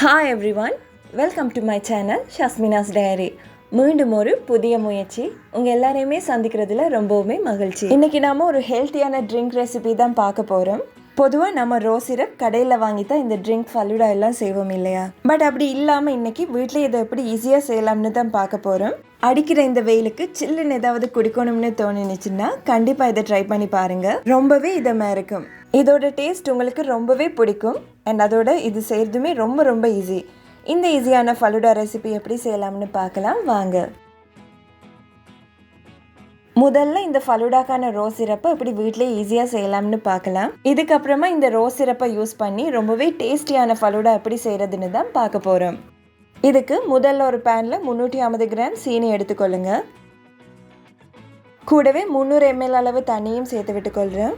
Hi everyone welcome to my channel Shasmina's diary மீண்டும் ஒரு புதிய முயற்சி. உங்கள் எல்லாரையுமே சந்திக்கிறதுல ரொம்பவுமே மகிழ்ச்சி. இன்றைக்கி நாம் ஒரு ஹெல்த்தியான ட்ரிங்க் ரெசிபி தான் பார்க்க போகிறோம் பொதுவாக நம்ம ரோஸ் சிரப் கடையில் வாங்கி தான் இந்த ட்ரிங்க் ஃபலுடா எல்லாம் செய்வோம் இல்லையா? பட் அப்படி இல்லாமல் இன்றைக்கி வீட்டில் இதை எப்படி ஈஸியாக செய்யலாம்னு தான் பார்க்க போகிறோம் அடிக்கிற இந்த வெயிலுக்கு சில்லுன்னு ஏதாவது குடிக்கணும்னு தோணுச்சுன்னா கண்டிப்பாக இதை ட்ரை பண்ணி பாருங்கள் ரொம்பவே இதமாக இருக்கும். இதோட டேஸ்ட் உங்களுக்கு ரொம்பவே பிடிக்கும். அண்ட் அதோட இது செய்கிறதுமே ரொம்ப ரொம்ப ஈஸி இந்த ஈஸியான ஃபலுடா ரெசிபி எப்படி செய்யலாம்னு பார்க்கலாம். வாங்க. முதல்ல இந்த ஃபலுடாக்கான ரோஸ் சிரப்பை இப்படி வீட்டிலே ஈஸியாக செய்யலாம்னு பார்க்கலாம். இதுக்கப்புறமா இந்த ரோஸ் சிரப்பை யூஸ் பண்ணி ரொம்பவே டேஸ்டியான ஃபலுடா எப்படி செய்கிறதுன்னு தான் பார்க்க போகிறோம் இதுக்கு முதல்ல ஒரு பேனில் முந்நூற்றி ஐம்பது கிராம் சீனி எடுத்துக்கொள்ளுங்க. கூடவே முந்நூறு எம்எல் அளவு தண்ணியும் சேர்த்து விட்டுக்கொள்கிறேன்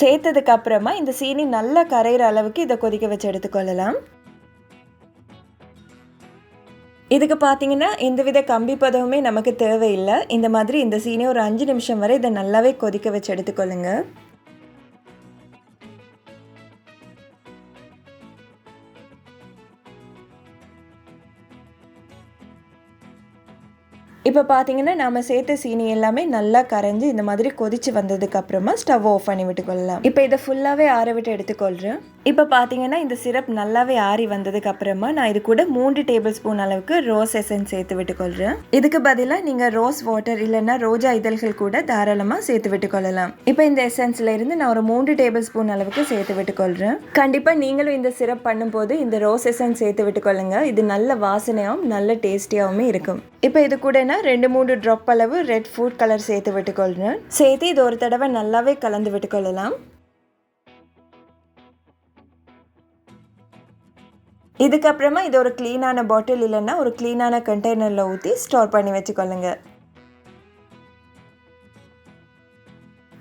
சேர்த்ததுக்கு அப்புறமா இந்த சீனி நல்லா கரையிற அளவுக்கு இதை கொதிக்க வச்சு எடுத்துக்கொள்ளலாம். இதுக்கு பார்த்தீங்கன்னா எந்தவித கம்பி பதவுமே நமக்கு தேவையில்லை. இந்த மாதிரி இந்த சீனி ஒரு அஞ்சு நிமிஷம் வரை இதை நல்லாவே கொதிக்க வச்சு எடுத்துக்கொள்ளுங்கள் இப்போ பார்த்தீங்கன்னா நாம் சேர்த்த சீனி எல்லாமே நல்லா கரைஞ்சி இந்த மாதிரி கொதிச்சு வந்ததுக்கு அப்புறமா ஸ்டவ் ஆஃப் பண்ணி விட்டுக்கொள்ளலாம். இப்போ இதை ஃபுல்லாகவே ஆற விட்டு எடுத்துக்கொள்கிறேன் இப்போ பார்த்தீங்கன்னா இந்த சிரப் நல்லாவே ஆறி வந்ததுக்கு அப்புறமா நான் இது கூட மூன்று டேபிள் ஸ்பூன் அளவுக்கு ரோஸ் எசன்ஸ் சேர்த்து விட்டுக்கொள்கிறேன் இதுக்கு பதிலாக நீங்கள் ரோஸ் வாட்டர் இல்லைன்னா ரோஜா இதழ்கள் கூட தாராளமாக சேர்த்து விட்டுக்கொள்ளலாம். இப்போ இந்த எசன்ஸ்ல இருந்து நான் ஒரு மூன்று டேபிள் ஸ்பூன் அளவுக்கு சேர்த்து விட்டுக்கொள்கிறேன் கண்டிப்பாக நீங்களும் இந்த சிரப் பண்ணும்போது இந்த ரோஸ் எசன்ஸ் சேர்த்து விட்டுக்கொள்ளுங்க. இது நல்ல வாசனையாகவும் நல்ல டேஸ்டியாகவும் இருக்கும். இப்போ இது கூட நான் ரெண்டு மூணு ட்ராப் அளவு ரெட் ஃபுட் கலர் சேர்த்து விட்டுக்கொள்கிறேன் சேர்த்து இது ஒரு தடவை நல்லாவே கலந்து விட்டுக்கொள்ளலாம். இதுக்கப்புறமா இது ஒரு க்ளீனான பாட்டில் இல்லைன்னா ஒரு க்ளீனான கண்டெய்னரில் ஊற்றி ஸ்டோர் பண்ணி வச்சுக்கொள்ளுங்க.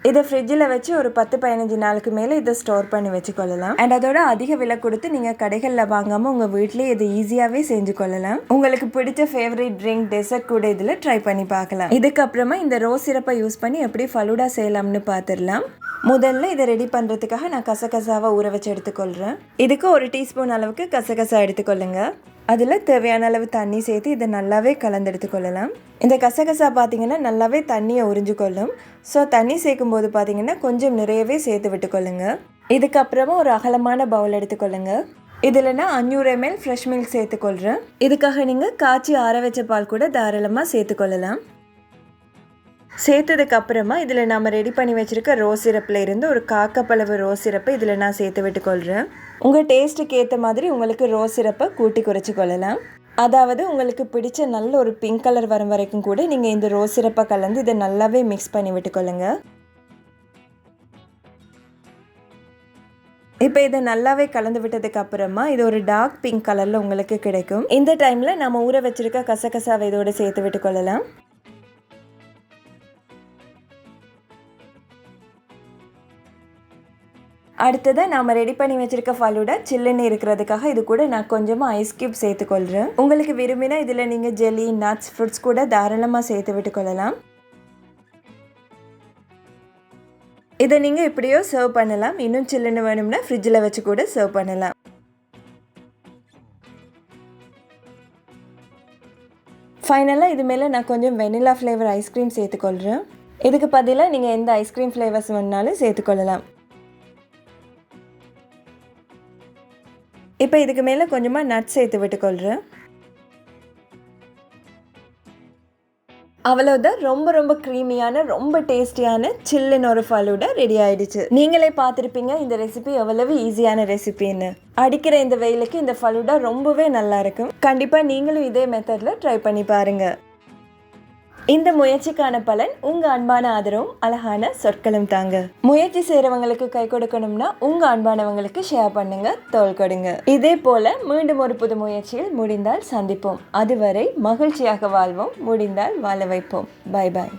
இதை ஃப்ரிட்ஜில் வச்சு ஒரு பத்து பதினஞ்சு நாளுக்கு மேலே இதை ஸ்டோர் பண்ணி வச்சுக்கொள்ளலாம். அண்ட் அதோட அதிக விலை கொடுத்து நீங்கள் கடைகளில் வாங்காமல் உங்கள் வீட்லேயே இதை ஈஸியாகவே செஞ்சு கொள்ளலாம். உங்களுக்கு பிடிச்ச ஃபேவரட் ட்ரிங்க் டெசர்ட் கூட இதில் ட்ரை பண்ணி பார்க்கலாம். இதுக்கப்புறமா இந்த ரோஸ் சிரப்பை யூஸ் பண்ணி எப்படி ஃபலூடா செய்யலாம்னு பார்த்துடலாம். முதல்ல இதை ரெடி பண்ணுறதுக்காக நான் கசகசாவை ஊற வச்சு எடுத்துக்கொள்கிறேன் இதுக்கு ஒரு டீஸ்பூன் அளவுக்கு கசகசா எடுத்துக்கொள்ளுங்கள் அதில் தேவையான அளவு தண்ணி சேர்த்து இதை நல்லாவே கலந்து எடுத்துக்கொள்ளலாம் இந்த கசகசா பார்த்தீங்கன்னா நல்லாவே தண்ணியை உறிஞ்சிக்கொள்ளும். ஸோ தண்ணி சேர்க்கும் போது பார்த்தீங்கன்னா கொஞ்சம் நிறையவே சேர்த்து விட்டுக்கொள்ளுங்க. இதுக்கப்புறமா ஒரு அகலமான பவுல் எடுத்துக்கொள்ளுங்க. இதில் நான் அஞ்சூறு எம்எல் ஃப்ரெஷ் மில்க் சேர்த்துக்கொள்கிறேன் இதுக்காக நீங்கள் காய்ச்சி ஆற வச்ச பால் கூட தாராளமாக சேர்த்துக்கொள்ளலாம். சேர்த்ததுக்கு அப்புறமா இதில் நம்ம ரெடி பண்ணி வச்சுருக்க ரோஸ் சிரப்பில் இருந்து ஒரு காக்கப்பளவு ரோஸ் சிரப்பை இதில் நான் சேர்த்து விட்டுக்கொள்கிறேன் உங்கள் டேஸ்ட்டுக்கு ஏற்ற மாதிரி உங்களுக்கு ரோஸ் சிரப்பை கூட்டி குறைச்சி கொள்ளலாம். அதாவது உங்களுக்கு பிடிச்ச நல்ல ஒரு பிங்க் கலர் வரும் வரைக்கும் கூட நீங்கள் இந்த ரோஸ் சிரப்பை கலந்து இதை நல்லாவே மிக்ஸ் பண்ணி விட்டுக்கொள்ளுங்க. இப்போ இதை நல்லாவே கலந்து விட்டதுக்கு அப்புறமா இது ஒரு டார்க் பிங்க் கலரில் உங்களுக்கு கிடைக்கும். இந்த டைமில் நம்ம ஊற வச்சிருக்க கசகசாவை இதோடு சேர்த்து விட்டுக்கொள்ளலாம். அடுத்ததாக நாம் ரெடி பண்ணி வச்சுருக்க ஃபலூடா சில்லுன்னு இருக்கிறதுக்காக இது கூட நான் கொஞ்சமாக ஐஸ் க்யூப் சேர்த்துக்கொள்கிறேன் உங்களுக்கு விரும்பினா இதில் நீங்கள் ஜெல்லி நட்ஸ் ஃப்ரூட்ஸ் கூட தாராளமாக சேர்த்து விட்டுக்கொள்ளலாம் இதை நீங்கள் இப்படியோ சர்வ் பண்ணலாம். இன்னும் சில்லுன்னு வேணும்னா ஃப்ரிட்ஜில் வச்சு கூட சர்வ் பண்ணலாம். ஃபைனலாக இது மேலே நான் கொஞ்சம் வெனிலா ஃப்ளேவர் ஐஸ்கிரீம் சேர்த்துக்கொள்கிறேன் இதுக்கு பதிலாக நீங்கள் எந்த ஐஸ்கிரீம் ஃப்ளேவர்ஸ் வேணுனாலும் சேர்த்துக்கொள்ளலாம். இப்போ இதுக்கு மேலே கொஞ்சமாக நட் சேர்த்து விட்டுக்கொள்கிறேன் அவ்வளோதான் ரொம்ப ரொம்ப க்ரீமியான ரொம்ப டேஸ்டியான சில்லுன்னு ஒரு ஃபலூடா ரெடி ஆயிடுச்சு. நீங்களே பார்த்துருப்பீங்க இந்த ரெசிபி எவ்வளவு ஈஸியான ரெசிபின்னு அடிக்கிற இந்த வெயிலுக்கு இந்த ஃபலூடா ரொம்பவே நல்லா இருக்கும். கண்டிப்பாக நீங்களும் இதே மெத்தடில் ட்ரை பண்ணி பாருங்கள் இந்த முயற்சிக்கான பலன் உங்க அன்பான ஆதரவும் அழகான சொற்களும் தாங்க. முயற்சி செய்யறவங்களுக்கு கை கொடுக்கணும்னா உங்க அன்பானவங்களுக்கு ஷேர் பண்ணுங்க தோல் கொடுங்க. இதே போல மீண்டும் ஒரு புது முயற்சியில் முடிந்தால் சந்திப்போம். அதுவரை மகிழ்ச்சியாக வாழ்வோம் முடிந்தால் வாழ வைப்போம். பாய் பாய்